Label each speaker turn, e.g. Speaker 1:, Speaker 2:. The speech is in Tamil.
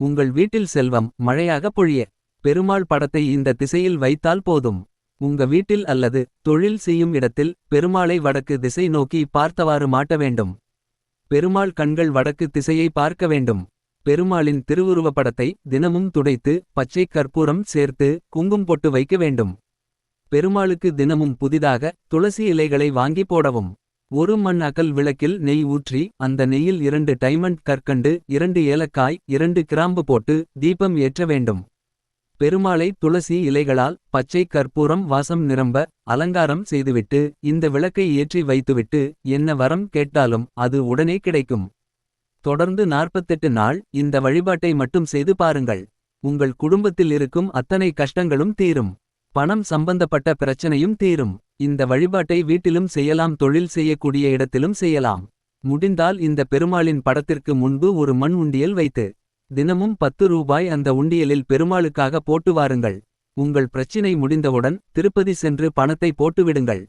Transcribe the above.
Speaker 1: உங்கள் வீட்டில் செல்வம் மழையாக பொழிய. பெருமாள் படத்தை இந்த திசையில் வைத்தால் போதும். உங்க வீட்டில் அல்லது தொழில் செய்யும் இடத்தில் பெருமாளை வடக்கு திசை நோக்கி பார்த்தவாறு மாட்ட வேண்டும். பெருமாள் கண்கள் வடக்கு திசையை பார்க்க வேண்டும். பெருமாளின் திருவுருவப் படத்தை தினமும் துடைத்து பச்சை கற்பூரம் சேர்த்து குங்கும் பொட்டு வைக்க வேண்டும். பெருமாளுக்கு தினமும் புதிதாக துளசி இலைகளை வாங்கி போடவும். ஒரு மண் அகல் விளக்கில் நெய் ஊற்றி அந்த நெய்யில் இரண்டு டைமண்ட் கற்கண்டு இரண்டு ஏலக்காய் இரண்டு கிராம்பு போட்டு தீபம் ஏற்ற வேண்டும். பெருமாளை துளசி இலைகளால் பச்சை கற்பூரம் வாசம் நிரம்ப அலங்காரம் செய்துவிட்டு இந்த விளக்கை ஏற்றி வைத்துவிட்டு என்ன வரம் கேட்டாலும் அது உடனே கிடைக்கும். தொடர்ந்து 48 நாள் இந்த வழிபாட்டை மட்டும் செய்து பாருங்கள். உங்கள் குடும்பத்தில் இருக்கும் அத்தனை கஷ்டங்களும் தீரும். பணம் சம்பந்தப்பட்ட பிரச்சனையும் தீரும். இந்த வழிபாட்டை வீட்டிலும் செய்யலாம் தொழில் செய்யக்கூடிய இடத்திலும் செய்யலாம். முடிந்தால் இந்த பெருமாளின் படத்திற்கு முன்பு ஒரு மண் உண்டியல் வைத்து தினமும் பத்து ரூபாய் அந்த உண்டியலில் பெருமாளுக்காக போட்டு வாருங்கள். உங்கள் பிரச்சினை முடிந்தவுடன் திருப்பதி சென்று பணத்தை போட்டுவிடுங்கள்.